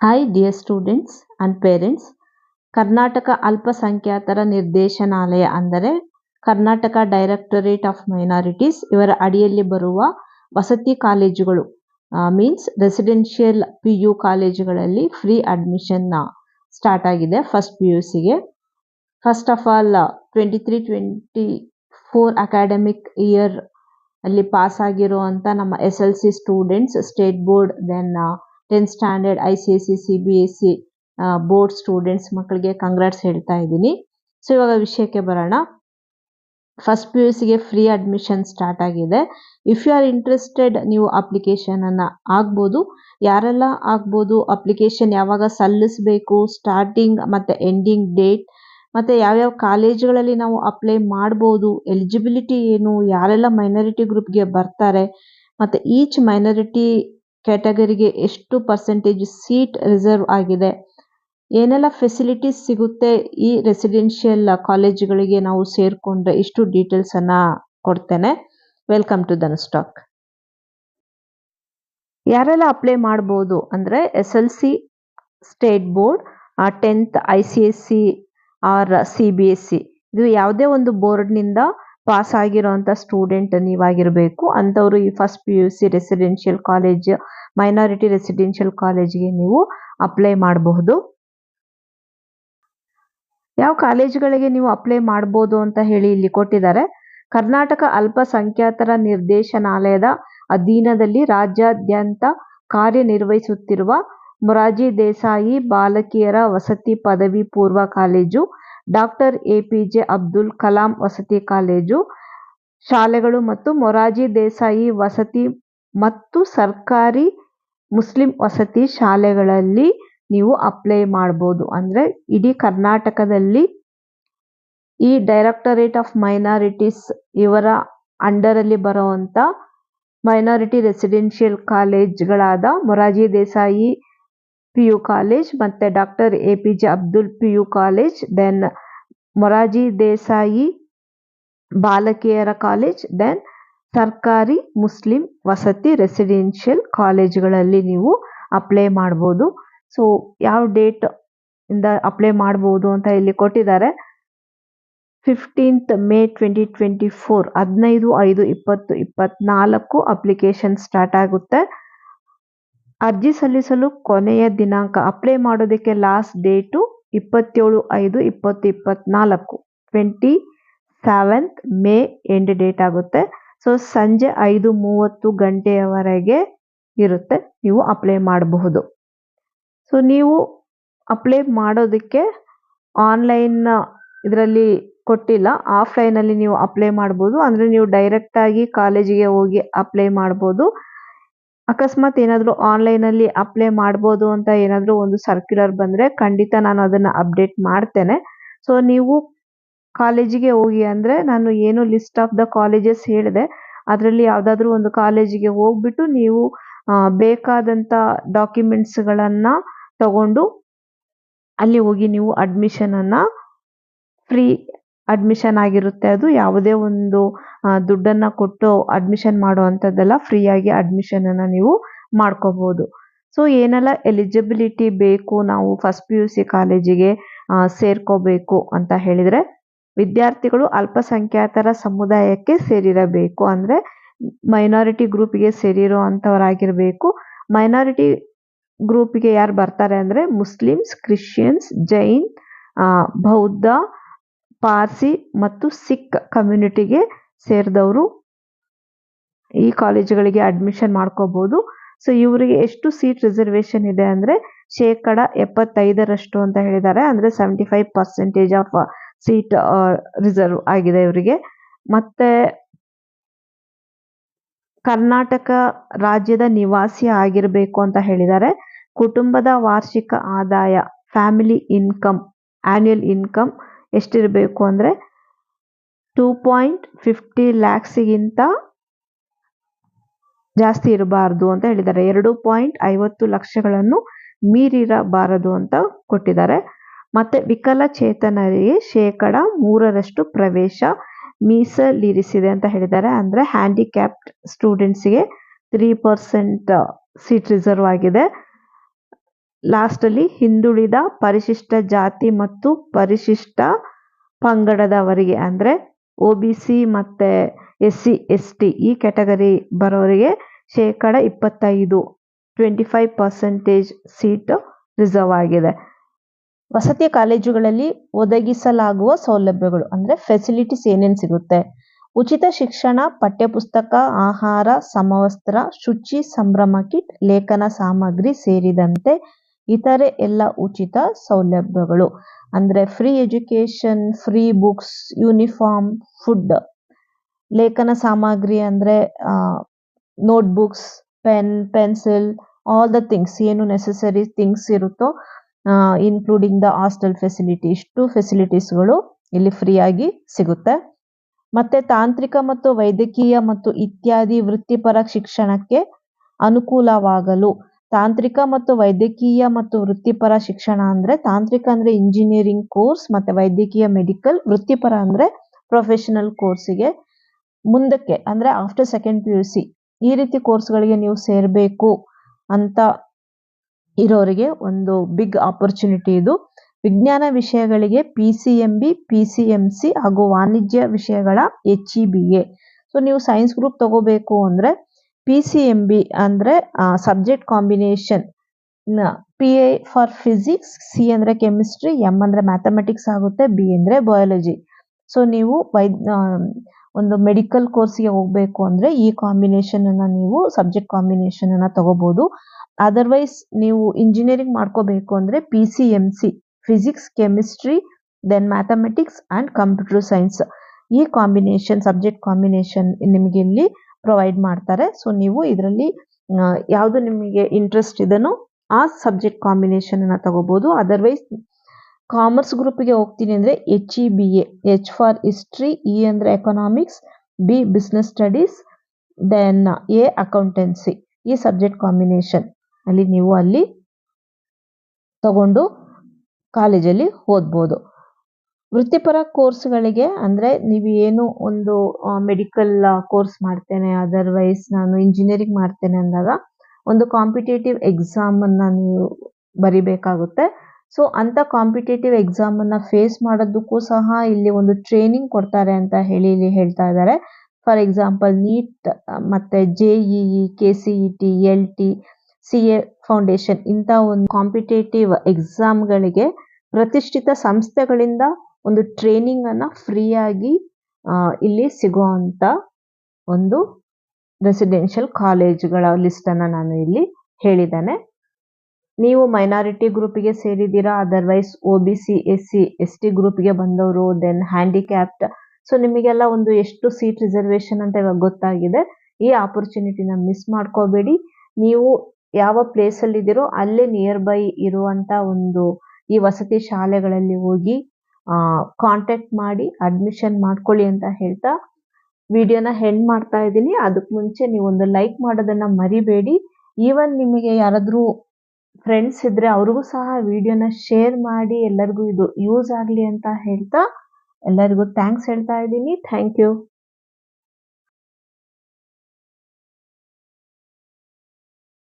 Hi dear students and parents Karnataka ಅಲ್ಪಸಂಖ್ಯಾತರ ನಿರ್ದೇಶನಾಲಯ ಅಂದರೆ ಕರ್ನಾಟಕ ಡೈರೆಕ್ಟರೇಟ್ ಆಫ್ ಮೈನಾರಿಟೀಸ್ ಇವರ ಅಡಿಯಲ್ಲಿ ಬರುವ ವಸತಿ ಕಾಲೇಜುಗಳು ಮೀನ್ಸ್ ರೆಸಿಡೆನ್ಷಿಯಲ್ ಪಿ ಯು ಕಾಲೇಜುಗಳಲ್ಲಿ ಫ್ರೀ ಅಡ್ಮಿಷನ್ ಸ್ಟಾರ್ಟ್ ಆಗಿದೆ ಫಸ್ಟ್ ಪಿ ಯು ಸಿಗೆ first of all twenty three twenty four academic year ಅಲ್ಲಿ ಪಾಸ್ ಆಗಿರುವಂಥ ನಮ್ಮ S L C students state board then tenth standard I C S C C B S C board students ಮಕ್ಕಳಿಗೆ congrats ಹೇಳ್ತಾ ಇದ್ದೀನಿ. So ಇವಾಗ ವಿಷಯಕ್ಕೆ ಬರೋಣ. First P U ಸಿಗೆ ಫ್ರೀ ಅಡ್ಮಿಷನ್ ಸ್ಟಾರ್ಟ್ ಆಗಿದೆ. ಇಫ್ ಯು ಆರ್ ಇಂಟ್ರೆಸ್ಟೆಡ್ ನೀವು application ಅನ್ನ ಆಗ್ಬೋದು. ಯಾರೆಲ್ಲ ಆಗ್ಬೋದು ಅಪ್ಲಿಕೇಶನ್ ಯಾವಾಗ ಸಲ್ಲಿಸಬೇಕು ಸ್ಟಾರ್ಟಿಂಗ್ ಮತ್ತೆ ಎಂಡಿಂಗ್ ಡೇಟ್ ಮತ್ತೆ ಯಾವ್ಯಾವ ಕಾಲೇಜುಗಳಲ್ಲಿ ನಾವು ಅಪ್ಲೈ ಮಾಡ್ಬೋದು ಎಲಿಜಿಬಿಲಿಟಿ ಏನು, ಯಾರೆಲ್ಲ ಮೈನಾರಿಟಿ ಗ್ರೂಪ್ಗೆ ಬರ್ತಾರೆ, ಮತ್ತೆ ಈಚ್ ಮೈನಾರಿಟಿ ಕ್ಯಾಟಗರಿಗೆ ಎಷ್ಟು ಪರ್ಸೆಂಟೇಜ್ ಸೀಟ್ ರಿಸರ್ವ್ ಆಗಿದೆ? ಏನೆಲ್ಲ ಫೆಸಿಲಿಟೀಸ್ ಸಿಗುತ್ತೆ ಈ ರೆಸಿಡೆನ್ಷಿಯಲ್ ಕಾಲೇಜುಗಳಿಗೆ ನಾವು ಸೇರ್ಕೊಂಡ್ರೆ ಇಷ್ಟು ಡೀಟೇಲ್ಸ್ ಅನ್ನ ಕೊಡ್ತೇನೆ. ವೆಲ್ಕಮ್ ಟು ಧನಸ್ಟಾಕ್ ಯಾರೆಲ್ಲ ಅಪ್ಲೈ ಮಾಡ್ಬೋದು ಅಂದ್ರೆ S L C state board tenth I C S C R C B S C ಇದು ಯಾವುದೇ ಒಂದು ಬೋರ್ಡ್ನಿಂದ ಪಾಸ್ ಆಗಿರೋಂಥ ಸ್ಟೂಡೆಂಟ್ ನೀವಾಗಿರಬೇಕು. ಅಂಥವರು ಈ first P U C residential college minority residential ಕಾಲೇಜ್ಗೆ ನೀವು ಅಪ್ಲೈ ಮಾಡಬಹುದು. ಯಾವ ಕಾಲೇಜುಗಳಿಗೆ ನೀವು ಅಪ್ಲೈ ಮಾಡ್ಬೋದು ಅಂತ ಹೇಳಿ ಇಲ್ಲಿ ಕೊಟ್ಟಿದ್ದಾರೆ. ಕರ್ನಾಟಕ ಅಲ್ಪಸಂಖ್ಯಾತರ ನಿರ್ದೇಶನಾಲಯದ ಅಧೀನದಲ್ಲಿ ರಾಜ್ಯಾದ್ಯಂತ ಕಾರ್ಯನಿರ್ವಹಿಸುತ್ತಿರುವ ಮೊರಾರ್ಜಿ ದೇಸಾಯಿ ಬಾಲಕಿಯರ ವಸತಿ ಪದವಿ ಪೂರ್ವ college doctor APJ Abdul Kalam ವಸತಿ ಕಾಲೇಜು, ಶಾಲೆಗಳು ಮತ್ತು ಮೊರಾರ್ಜಿ ದೇಸಾಯಿ ವಸತಿ ಮತ್ತು ಸರ್ಕಾರಿ ಮುಸ್ಲಿಂ ವಸತಿ ಶಾಲೆಗಳಲ್ಲಿ ನೀವು ಅಪ್ಲೈ ಮಾಡ್ಬೋದು. ಅಂದ್ರೆ ಇಡೀ ಕರ್ನಾಟಕದಲ್ಲಿ ಈ ಡೈರೆಕ್ಟರೇಟ್ ಆಫ್ ಮೈನಾರಿಟೀಸ್ ಇವರ ಅಂಡರ್ ಅಲ್ಲಿ ಬರುವಂತ minority residential ಕಾಲೇಜ್ಗಳಾದ Morarji Desai P U college ಮತ್ತೆ doctor A P J Abdul P U college, then Morarji Desai ಬಾಲಕಿಯರ ಕಾಲೇಜ್, ದೆನ್ ಸರ್ಕಾರಿ ಮುಸ್ಲಿಂ ವಸತಿ ರೆಸಿಡೆನ್ಷಿಯಲ್ ಕಾಲೇಜ್ಗಳಲ್ಲಿ ನೀವು ಅಪ್ಲೈ ಮಾಡ್ಬೋದು. ಸೊ, ಯಾವ ಡೇಟ್ ಇಂದ ಅಪ್ಲೈ ಮಾಡ್ಬೋದು ಅಂತ ಇಲ್ಲಿ ಕೊಟ್ಟಿದ್ದಾರೆ. Fifteenth May twenty twenty four, ಹದಿನೈದು ಐದು ಇಪ್ಪತ್ತು ಇಪ್ಪತ್ನಾಲ್ಕು ಅಪ್ಲಿಕೇಶನ್ ಸ್ಟಾರ್ಟ್ ಆಗುತ್ತೆ. ಅರ್ಜಿ ಸಲ್ಲಿಸಲು ಕೊನೆಯ ದಿನಾಂಕ ಅಪ್ಲೈ ಮಾಡೋದಕ್ಕೆ ಲಾಸ್ಟ್ ಡೇಟು ಇಪ್ಪತ್ತೇಳು ಐದು ಇಪ್ಪತ್ತು ಇಪ್ಪತ್ನಾಲ್ಕು. Twenty seventh May end date ಆಗುತ್ತೆ. ಸೊ ಸಂಜೆ ಐದು ಮೂವತ್ತು ಗಂಟೆಯವರೆಗೆ ಇರುತ್ತೆ. ನೀವು ಅಪ್ಲೈ ಮಾಡಬಹುದು. ಸೊ ನೀವು ಅಪ್ಲೈ ಮಾಡೋದಕ್ಕೆ ಆನ್ಲೈನ್ ಇದರಲ್ಲಿ ಕೊಟ್ಟಿಲ್ಲ. ಆಫ್ಲೈನಲ್ಲಿ ನೀವು ಅಪ್ಲೈ ಮಾಡ್ಬೋದು ಅಂದರೆ ನೀವು ಡೈರೆಕ್ಟಾಗಿ ಕಾಲೇಜಿಗೆ ಹೋಗಿ ಅಪ್ಲೈ ಮಾಡ್ಬೋದು ಅಕಸ್ಮಾತ್ ಏನಾದರೂ ಆನ್ಲೈನಲ್ಲಿ ಅಪ್ಲೈ ಮಾಡ್ಬೋದು ಅಂತ ಏನಾದರೂ ಒಂದು ಸರ್ಕ್ಯುಲರ್ ಬಂದರೆ ಖಂಡಿತ ನಾನು ಅದನ್ನು ಅಪ್ಡೇಟ್ ಮಾಡ್ತೇನೆ. ಸೊ ನೀವು ಕಾಲೇಜಿಗೆ ಹೋಗಿ ಅಂದರೆ ನಾನು ಏನು ಲಿಸ್ಟ್ ಆಫ್ ದ ಕಾಲೇಜಸ್ ಹೇಳಿದೆ, ಅದರಲ್ಲಿ ಯಾವುದಾದ್ರೂ ಒಂದು ಕಾಲೇಜಿಗೆ ಹೋಗ್ಬಿಟ್ಟು ನೀವು ಬೇಕಾದಂಥ ಡಾಕ್ಯುಮೆಂಟ್ಸ್ಗಳನ್ನು ತಗೊಂಡು ಅಲ್ಲಿ ಹೋಗಿ ನೀವು ಅಡ್ಮಿಷನನ್ನು ಫ್ರೀ ಅಡ್ಮಿಷನ್ ಆಗಿರುತ್ತೆ. ಅದು ಯಾವುದೇ ಒಂದು ದುಡ್ಡನ್ನು ಕೊಟ್ಟು ಅಡ್ಮಿಷನ್ ಮಾಡುವಂಥದ್ದೆಲ್ಲ ಫ್ರೀಯಾಗಿ ಅಡ್ಮಿಷನನ್ನು ನೀವು ಮಾಡ್ಕೋಬೋದು. ಸೊ ಏನೆಲ್ಲ ಎಲಿಜಿಬಿಲಿಟಿ ಬೇಕು, ನಾವು ಫಸ್ಟ್ ಪಿ ಯು ಸಿ ಕಾಲೇಜಿಗೆ ಸೇರ್ಕೋಬೇಕು ಅಂತ ಹೇಳಿದರೆ, ವಿದ್ಯಾರ್ಥಿಗಳು ಅಲ್ಪಸಂಖ್ಯಾತರ ಸಮುದಾಯಕ್ಕೆ ಸೇರಿರಬೇಕು. ಅಂದರೆ ಮೈನಾರಿಟಿ ಗ್ರೂಪಿಗೆ ಸೇರಿರೋ ಅಂಥವರಾಗಿರಬೇಕು ಮೈನಾರಿಟಿ ಗ್ರೂಪಿಗೆ ಯಾರು ಬರ್ತಾರೆ ಅಂದರೆ ಮುಸ್ಲಿಮ್ಸ್ ಕ್ರಿಶ್ಚಿಯನ್ಸ್ ಜೈನ್ ಬೌದ್ಧ ಪಾರ್ಸಿ ಮತ್ತು ಸಿಖ್ ಕಮ್ಯುನಿಟಿಗೆ ಸೇರಿದವರು ಈ ಕಾಲೇಜುಗಳಿಗೆ ಅಡ್ಮಿಷನ್ ಮಾಡ್ಕೋಬಹುದು ಸೊ ಇವರಿಗೆ ಎಷ್ಟು ಸೀಟ್ ರಿಸರ್ವೇಶನ್ ಇದೆ ಅಂದ್ರೆ ಶೇಕಡ ಎಪ್ಪತ್ತೈದರಷ್ಟು ಅಂತ ಹೇಳಿದ್ದಾರೆ. ಅಂದ್ರೆ seventy five percentage of seat reserve ಆಗಿದೆ ಇವರಿಗೆ. ಮತ್ತೆ ಕರ್ನಾಟಕ ರಾಜ್ಯದ ನಿವಾಸಿ ಆಗಿರಬೇಕು ಅಂತ ಹೇಳಿದ್ದಾರೆ. ಕುಟುಂಬದ ವಾರ್ಷಿಕ ಆದಾಯ ಫ್ಯಾಮಿಲಿ ಇನ್ಕಮ್ ಆನ್ಯುಯಲ್ ಇನ್ಕಮ್ ಎಷ್ಟಿರಬೇಕು ಅಂದರೆ ಟೂ ಪಾಯಿಂಟ್ ಫಿಫ್ಟಿ ಲ್ಯಾಕ್ಸಿಗಿಂತ ಜಾಸ್ತಿ ಇರಬಾರ್ದು ಅಂತ ಹೇಳಿದ್ದಾರೆ. ಎರಡು ಪಾಯಿಂಟ್ ಐವತ್ತು ಲಕ್ಷಗಳನ್ನು ಮೀರಿರಬಾರದು ಅಂತ ಕೊಟ್ಟಿದ್ದಾರೆ. ಮತ್ತೆ ವಿಕಲಚೇತನರಿಗೆ ಶೇಕಡ ಮೂರರಷ್ಟು ಪ್ರವೇಶ ಮೀಸಲಿರಿಸಿದೆ ಅಂತ ಹೇಳಿದ್ದಾರೆ. ಅಂದರೆ ಹ್ಯಾಂಡಿಕ್ಯಾಪ್ಡ್ ಸ್ಟೂಡೆಂಟ್ಸಿಗೆ ತ್ರೀ ಪರ್ಸೆಂಟ್ ಸೀಟ್ ರಿಸರ್ವ್ ಆಗಿದೆ. ಲಾಸ್ಟಲ್ಲಿ ಹಿಂದುಳಿದ ಪರಿಶಿಷ್ಟ ಜಾತಿ ಮತ್ತು ಪರಿಶಿಷ್ಟ ಪಂಗಡದವರಿಗೆ, ಅಂದರೆ ಒ ಬಿ ಸಿ ಮತ್ತು ಎಸ್ ಸಿ ಎಸ್ ಟಿ ಈ ಕ್ಯಾಟಗರಿ ಬರೋರಿಗೆ ಶೇಕಡ ಇಪ್ಪತ್ತೈದು, twenty five percentage seat reserve ಆಗಿದೆ. ವಸತಿ ಕಾಲೇಜುಗಳಲ್ಲಿ ಒದಗಿಸಲಾಗುವ ಸೌಲಭ್ಯಗಳು, ಅಂದರೆ ಫೆಸಿಲಿಟೀಸ್ ಏನೇನು ಸಿಗುತ್ತೆ? ಉಚಿತ ಶಿಕ್ಷಣ, ಪಠ್ಯಪುಸ್ತಕ, ಆಹಾರ, ಸಮವಸ್ತ್ರ, ಶುಚಿ, ಸಂಭ್ರಮ ಕಿಟ್, ಲೇಖನ ಸಾಮಗ್ರಿ ಸೇರಿದಂತೆ ಇತರೆ ಎಲ್ಲ ಉಚಿತ ಸೌಲಭ್ಯಗಳು. ಅಂದರೆ free education free books uniform food ಲೇಖನ ಸಾಮಗ್ರಿ ಅಂದರೆ notebooks pen pencil all the things ಏನು ನೆಸೆಸರಿ ಥಿಂಗ್ಸ್ ಇರುತ್ತೋ ಇನ್ಕ್ಲೂಡಿಂಗ್ ದ ಹಾಸ್ಟೆಲ್ ಫೆಸಿಲಿಟಿ ಇಷ್ಟು ಫೆಸಿಲಿಟೀಸ್ಗಳು ಇಲ್ಲಿ ಫ್ರೀಯಾಗಿ ಸಿಗುತ್ತೆ. ಮತ್ತು ತಾಂತ್ರಿಕ ಮತ್ತು ವೈದ್ಯಕೀಯ ಮತ್ತು ಇತ್ಯಾದಿ ವೃತ್ತಿಪರ ಶಿಕ್ಷಣಕ್ಕೆ ಅನುಕೂಲವಾಗಲು ತಾಂತ್ರಿಕ ಮತ್ತು ವೈದ್ಯಕೀಯ ಮತ್ತು ವೃತ್ತಿಪರ ಶಿಕ್ಷಣ ಅಂದ್ರೆ ತಾಂತ್ರಿಕ ಅಂದ್ರೆ ಇಂಜಿನಿಯರಿಂಗ್ ಕೋರ್ಸ್ ಮತ್ತೆ ವೈದ್ಯಕೀಯ ಮೆಡಿಕಲ್ ವೃತ್ತಿಪರ ಅಂದ್ರೆ ಪ್ರೊಫೆಷನಲ್ ಕೋರ್ಸಿಗೆ ಮುಂದಕ್ಕೆ ಅಂದ್ರೆ after second P U C ಈ ರೀತಿ ಕೋರ್ಸ್ಗಳಿಗೆ ನೀವು ಸೇರಬೇಕು ಅಂತ ಇರೋರಿಗೆ ಒಂದು ಬಿಗ್ ಆಪರ್ಚುನಿಟಿ ಇದು. ವಿಜ್ಞಾನ ವಿಷಯಗಳಿಗೆ P C M B P C M C ಹಾಗೂ ವಾಣಿಜ್ಯ ವಿಷಯಗಳ H E B A so ನೀವು ಸೈನ್ಸ್ ಗ್ರೂಪ್ ತಗೋಬೇಕು ಅಂದರೆ ಪಿ ಸಿ ಎಂ ಬಿ ಅಂದರೆ subject combination P a for physics C ಅಂದರೆ ಕೆಮಿಸ್ಟ್ರಿ ಎಂ ಅಂದರೆ ಮ್ಯಾಥಮೆಟಿಕ್ಸ್ ಆಗುತ್ತೆ ಬಿ ಅಂದರೆ ಬಯಾಲಜಿ ಸೊ ನೀವು ವೈ ಒಂದು ಮೆಡಿಕಲ್ ಕೋರ್ಸ್ಗೆ ಹೋಗಬೇಕು ಅಂದರೆ ಈ ಕಾಂಬಿನೇಷನನ್ನು ನೀವು ಸಬ್ಜೆಕ್ಟ್ ಕಾಂಬಿನೇಷನನ್ನು ತಗೋಬೋದು. ಅದರ್ವೈಸ್ ನೀವು ಇಂಜಿನಿಯರಿಂಗ್ ಮಾಡ್ಕೋಬೇಕು ಅಂದರೆ P C M C physics chemistry then mathematics and computer science ಈ ಕಾಂಬಿನೇಷನ್ ಸಬ್ಜೆಕ್ಟ್ ಕಾಂಬಿನೇಷನ್ ನಿಮಗೆ ಇಲ್ಲಿ ಪ್ರೊವೈಡ್ ಮಾಡ್ತಾರೆ. ಸೊ ನೀವು ಇದರಲ್ಲಿ ಯಾವುದು ನಿಮಗೆ ಇಂಟ್ರೆಸ್ಟ್ ಇದೆನೋ ಆ ಸಬ್ಜೆಕ್ಟ್ ಕಾಂಬಿನೇಷನನ್ನು ತಗೋಬೋದು. ಅದರ್ವೈಸ್ ಕಾಮರ್ಸ್ ಗ್ರೂಪಿಗೆ ಹೋಗ್ತೀನಿ ಅಂದರೆ H E B A H for history E ಅಂದರೆ economics B business studies then A accountancy ಈ ಸಬ್ಜೆಕ್ಟ್ ಕಾಂಬಿನೇಷನ್ ಅಲ್ಲಿ ನೀವು ಅಲ್ಲಿ ತಗೊಂಡು ಕಾಲೇಜಲ್ಲಿ ಓದ್ಬೋದು. ವೃತ್ತಿಪರ ಕೋರ್ಸ್ಗಳಿಗೆ ಅಂದರೆ ನೀವು ಏನು ಒಂದು ಮೆಡಿಕಲ್ ಕೋರ್ಸ್ ಮಾಡ್ತೇನೆ ಅದರ್ವೈಸ್ ನಾನು ಇಂಜಿನಿಯರಿಂಗ್ ಮಾಡ್ತೇನೆ ಅಂದಾಗ ಒಂದು ಕಾಂಪಿಟೇಟಿವ್ ಎಕ್ಸಾಮನ್ನು ನೀವು ಬರಿಬೇಕಾಗುತ್ತೆ. ಸೊ ಅಂಥ ಕಾಂಪಿಟೇಟಿವ್ ಎಕ್ಸಾಮನ್ನು ಫೇಸ್ ಮಾಡೋದಕ್ಕೂ ಸಹ ಇಲ್ಲಿ ಒಂದು ಟ್ರೈನಿಂಗ್ ಕೊಡ್ತಾರೆ ಅಂತ ಹೇಳಿ ಇಲ್ಲಿ ಹೇಳ್ತಾ ಇದ್ದಾರೆ. ಫಾರ್ ಎಕ್ಸಾಂಪಲ್ ನೀಟ್ ಮತ್ತು J E K C E T L T C A foundation ಇಂಥ ಒಂದು ಕಾಂಪಿಟೇಟಿವ್ ಎಕ್ಸಾಮ್ಗಳಿಗೆ ಪ್ರತಿಷ್ಠಿತ ಸಂಸ್ಥೆಗಳಿಂದ ಒಂದು ಟ್ರೈನಿಂಗ್ ಟ್ರೈನಿಂಗನ್ನು ಫ್ರೀಯಾಗಿ ಇಲ್ಲಿ ಸಿಗುವಂತ ಒಂದು ರೆಸಿಡೆನ್ಷಿಯಲ್ ಕಾಲೇಜುಗಳ ಲಿಸ್ಟನ್ನ ನಾನು ಇಲ್ಲಿ ಹೇಳಿದ್ದೇನೆ. ನೀವು ಮೈನಾರಿಟಿ ಗ್ರೂಪಿಗೆ ಸೇರಿದ್ದೀರಾ otherwise O B C S C S T ಗ್ರೂಪಿಗೆ ಬಂದವರು ದೆನ್ ಹ್ಯಾಂಡಿಕ್ಯಾಪ್ಟ್ ಸೊ ನಿಮಗೆಲ್ಲ ಒಂದು ಎಷ್ಟು ಸೀಟ್ ರಿಸರ್ವೇಶನ್ ಅಂತ ಇವಾಗ ಗೊತ್ತಾಗಿದೆ. ಈ ಆಪರ್ಚುನಿಟಿನ ಮಿಸ್ ಮಾಡ್ಕೋಬೇಡಿ. ನೀವು ಯಾವ ಪ್ಲೇಸಲ್ಲಿದ್ದೀರೋ ಅಲ್ಲೇ ನಿಯರ್ ಬೈ ಇರುವಂಥ ಒಂದು ಈ ವಸತಿ ಶಾಲೆಗಳಲ್ಲಿ ಹೋಗಿ ಕಾಂಟ್ಯಾಕ್ಟ್ ಮಾಡಿ ಅಡ್ಮಿಷನ್ ಮಾಡ್ಕೊಳ್ಳಿ ಅಂತ ಹೇಳ್ತಾ ವಿಡಿಯೋನ ಹೆಂಡ್ ಮಾಡ್ತಾ ಇದ್ದೀನಿ. ಅದಕ್ಕೆ ಮುಂಚೆ ನೀವು ಒಂದು ಲೈಕ್ ಮಾಡೋದನ್ನು ಮರಿಬೇಡಿ. ಈವನ್ ನಿಮಗೆ ಯಾರಾದರೂ ಫ್ರೆಂಡ್ಸ್ ಇದ್ದರೆ ಅವ್ರಿಗೂ ಸಹ ವಿಡಿಯೋನ ಶೇರ್ ಮಾಡಿ, ಎಲ್ಲರಿಗೂ ಇದು ಯೂಸ್ ಆಗಲಿ ಅಂತ ಹೇಳ್ತಾ ಎಲ್ಲರಿಗೂ ಥ್ಯಾಂಕ್ಸ್ ಹೇಳ್ತಾ ಇದ್ದೀನಿ. Thank you